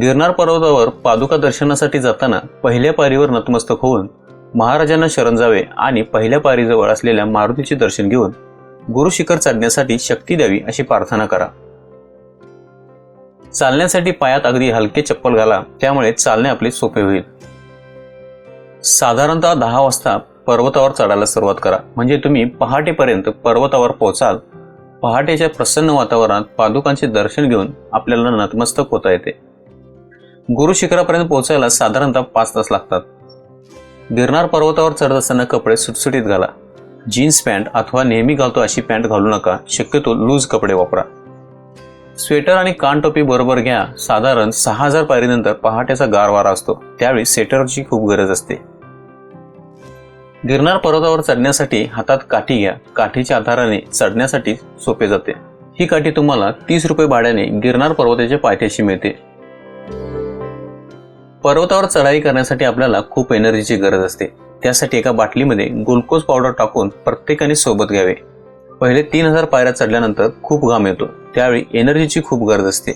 गिरनार पर्वतावर पादुका दर्शनासाठी जाताना पहिल्या पारीवर नतमस्तक होऊन महाराजांना शरण जावे आणि पहिल्या पारीजवळ असलेल्या मारुतीचे दर्शन घेऊन गुरु शिखर चढण्यासाठी शक्ती द्यावी अशी प्रार्थना करा. चालण्यासाठी पायात अगदी हलके चप्पल घाला त्यामुळे चालणे आपले सोपे होईल. साधारणतः दहा वाजता पर्वतावर चढायला सुरुवात करा. म्हणजे तुम्ही पहाटेपर्यंत पर्वतावर पोहोचाल पहाटेच्या प्रसन्न वातावरणात पादुकांचे दर्शन घेऊन आपल्याला नतमस्तक होता येते. गुरु शिखरापर्यंत पोहोचायला साधारणतः पाच तास लागतात. गिरनार पर्वतावर चढत असताना कपडे सुटसुटीत घाला. जीन्स पॅन्ट अथवा नेहमी घालतो अशी पॅन्ट घालू नका. शक्यतो लूज कपडे वापरा. स्वेटर आणि कानटोपी बरोबर घ्या. साधारण सहा हजार पायरीनंतर पहाटेचा गार वारा असतो. त्यावेळी स्वेटरची खूप गरज असते. गिरनार पर्वतावर चढण्यासाठी हातात काठी घ्या. काठीच्या आधाराने चढण्यासाठी सोपे जाते. ही काठी तुम्हाला तीस रुपये भाड्याने गिरनार पर्वताच्या पायथ्याशी मिळते. पर्वतावर चढाई करण्यासाठी आपल्याला खूप एनर्जीची गरज असते. त्यासाठी एका बाटलीमध्ये ग्लुकोज पावडर टाकून प्रत्येकाने सोबत घ्यावे. पहिले तीन हजार पायऱ्या चढल्यानंतर खूप घाम येतो. त्यावेळी एनर्जीची खूप गरज असते.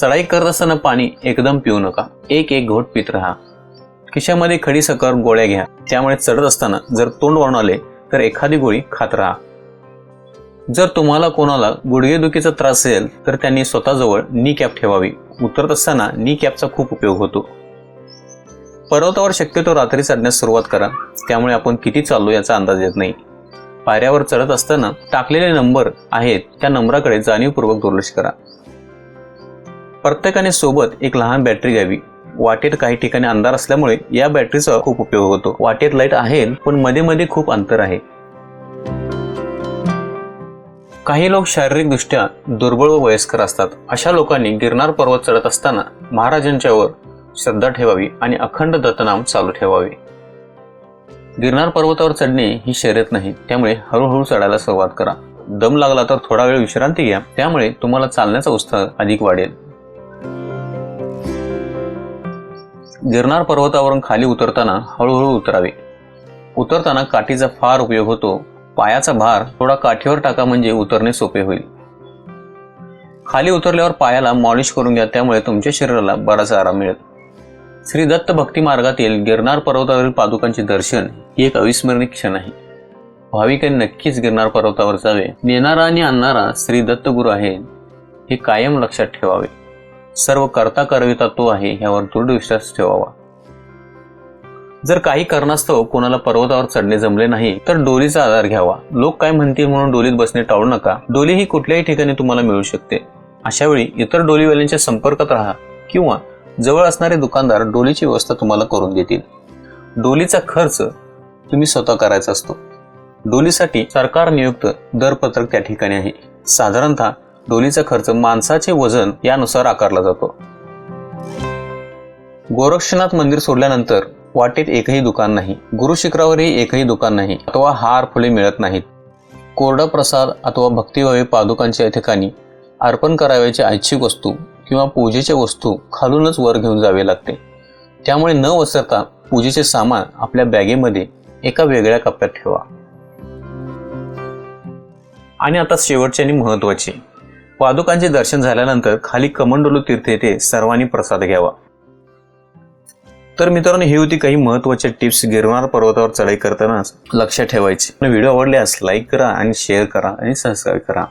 चढाई करत असताना पाणी एकदम पिऊ नका. एक एक घोट पित राहा. खिशामध्ये खडी साखर गोळ्या घ्या. त्यामुळे चढत असताना जर तोंड वळून आले तर एखादी गोळी खात राहा. जर तुम्हाला कोणाला गुडघेदुखीचा त्रास असेल तर त्यांनी स्वतःजवळ नी कॅप ठेवावी. उतरत असताना नी कॅपचा खूप उपयोग होतो. पर्वतावर शक्यतो रात्री चढण्यास सुरुवात करा. त्यामुळे आपण किती चाललो याचा अंदाज येत नाही. पायऱ्यावर चढत असताना टाकलेले नंबर आहेत त्या नंबराकडे जाणीवपूर्वक दुर्लक्ष करा. प्रत्येकाने सोबत एक लहान बॅटरी घ्यावी. वाटेत काही ठिकाणी अंधार असल्यामुळे या बॅटरीचा खूप उपयोग होतो. वाटेत लाइट आहे पण मध्ये मध्ये खूप अंतर आहे. काही लोक शारीरिकदृष्ट्या दुर्बळ व वयस्कर असतात. अशा लोकांनी गिरनार पर्वत चढत असताना महाराजांच्यावर श्रद्धा ठेवावी आणि अखंड दत्तनाम चालू ठेवावे. गिरनार पर्वतावर चढणे ही शर्यत नाही त्यामुळे हळूहळू चढायला सुरुवात करा. दम लागला तर थोडा वेळ विश्रांती घ्या त्यामुळे तुम्हाला चालण्याचा उत्साह अधिक वाढेल. गिरनार पर्वतावरून खाली उतरताना हळूहळू उतरावे. उतरताना काठीचा फार उपयोग होतो. पायाचा भार थोडा काठीवर टाका म्हणजे उतरणे सोपे होईल. खाली उतरल्यावर पायाला मॉलिश करून घ्या त्यामुळे तुमच्या शरीराला बराच आराम मिळेल. श्री दत्त भक्ती मार्गातील गिरनार पर्वतावरील पादुकांचे दर्शन ही एक अविस्मरणीय क्षण आहे. भाविकांनी नक्कीच गिरनार पर्वतावर जावे. नेणारा आणि आणणारा श्री दत्त गुरु आहे हे कायम लक्षात ठेवावे. सर्व करता करविता तो आहे यावर दृढ विश्वास ठेवावा. जर काही कारणास्तव कोणाला पर्वतावर चढणे जमले नाही तर डोलीचा आधार घ्यावा. लोक काय म्हणतील म्हणून डोलीत बसणे टाळू नका. डोली ही कुठल्याही ठिकाणी तुम्हाला मिळू शकते. अशा वेळी इतर डोलीवाल्यांच्या संपर्कात राहा किंवा जवळ असणारे दुकानदार डोलीची व्यवस्था तुम्हाला करून देतील. डोलीचा खर्च तुम्ही स्वतः करायचा असतो. डोलीसाठी सरकार नियुक्त दरपत्रक त्या ठिकाणी आहे. साधारणतः डोलीचा खर्च माणसाचे वजन यानुसार आकारला जातो. गोरक्षनाथ मंदिर सोडल्यानंतर वाटेत एकही दुकान नाही. गुरु शिखरावरही एकही दुकान नाही. अथवा हार फुले मिळत नाहीत. कोरडा प्रसाद अथवा भक्तिभावी पादुकांच्या ठिकाणी अर्पण करावयाची ऐच्छिक वस्तू किंवा पूजेच्या वस्तू खालूनच वर घेऊन जावे लागते. त्यामुळे न वसरता पूजेचे सामान आपल्या बॅगेमध्ये एका वेगळ्या कप्प्यात ठेवा. आणि आता शेवटचे आणि महत्त्वाचे पादुकांचे दर्शन झाल्यानंतर खाली कमंडोलू तीर्थ येथे सर्वांनी प्रसाद घ्यावा. तर मित्रांनो ही होती काही महत्त्वाचे टिप्स गिरनार पर्वतावर चढाई करताना लक्षात ठेवायची. व्हिडिओ आवडल्यास लाईक करा आणि शेअर करा आणि सबस्क्राईब करा.